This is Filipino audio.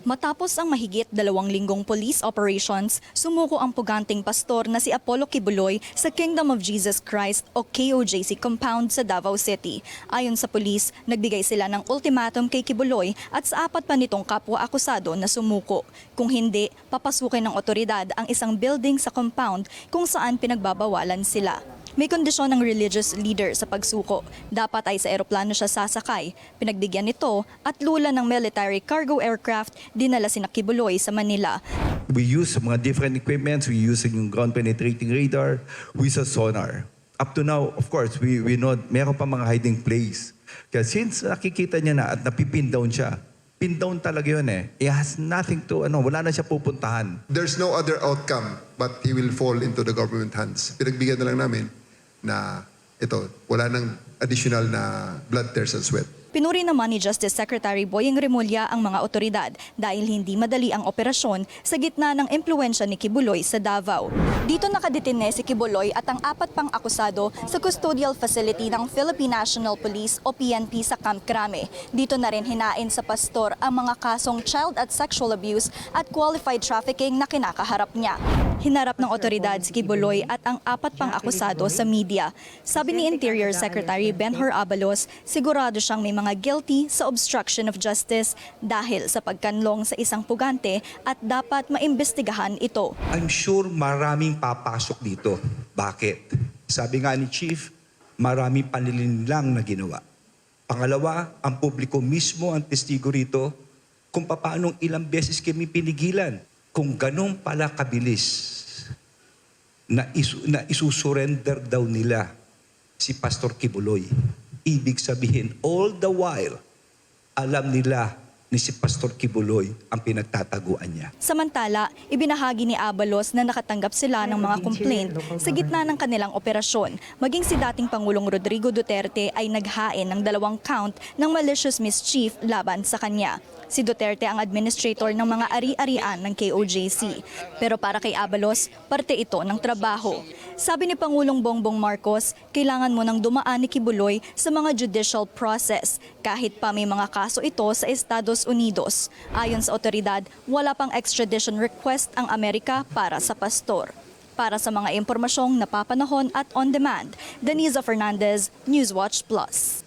Matapos ang mahigit dalawang linggong police operations, sumuko ang puganting pastor na si Apollo Kibuloy sa Kingdom of Jesus Christ o KOJC compound sa Davao City. Ayon sa pulis, nagbigay sila ng ultimatum kay Kibuloy at sa apat pa nitong kapwa akusado na sumuko. Kung hindi, papasukin ng otoridad ang isang building sa compound kung saan pinagbabawalan sila. May kondisyon ng religious leader sa pagsuko. Dapat ay sa eroplano siya sasakay. Pinagbigyan nito at lula ng military cargo aircraft dinala si Kibuloy sa Manila. We use mga different equipments. We use yung ground penetrating radar. We use a sonar. Up to now, of course, we, we know meron pa mga hiding place. Kaya since nakikita niya na at napipin down siya, pin down talaga yun eh. It has nothing to, ano, wala na siya pupuntahan. There's no other outcome but he will fall into the government hands. Pinagbigyan na lang namin na ito, wala nang additional na blood tears and sweat. Pinuri naman ni Justice Secretary Boyeng Remulla ang mga otoridad dahil hindi madali ang operasyon sa gitna ng impluensya ni Kibuloy sa Davao. Dito nakadetine si Kibuloy at ang apat pang akusado sa custodial facility ng Philippine National Police o PNP sa Camp Crame. Dito na rin hinain sa pastor ang mga kasong child at sexual abuse at qualified trafficking na kinakaharap niya. Hinarap ng otoridad si Kibuloy at ang apat pang akusado sa media. Sabi ni Interior Secretary Benhur Abalos, sigurado siyang may mga guilty sa obstruction of justice dahil sa pagkanlong sa isang pugante at dapat maimbestigahan ito. I'm sure maraming papasok dito. Bakit? Sabi nga ni Chief, maraming panlilinlang na ginawa. Pangalawa, ang publiko mismo ang testigo rito kung paanong ilang beses kami pinigilan. Kung ganun pala kabilis na, isu- na isusurrender daw nila si Pastor Kibuloy. Ibig sabihin, all the while, alam nila ni si Pastor Kibuloy ang pinagtataguan niya. Samantala, ibinahagi ni Abalos na nakatanggap sila ng mga complaint sa gitna ng kanilang operasyon. Maging si dating Pangulong Rodrigo Duterte ay naghain ng dalawang count ng malicious mischief laban sa kanya. Si Duterte ang administrator ng mga ari-arian ng KOJC. Pero para kay Abalos, parte ito ng trabaho. Sabi ni Pangulong Bongbong Marcos, kailangan mo nang dumaan ni Kibuloy sa mga judicial process kahit pa may mga kaso ito sa Estados Unidos. Ayon sa otoridad, wala pang extradition request ang Amerika para sa pastor. Para sa mga impormasyong napapanahon at on demand, Denisa Fernandez, Newswatch Plus.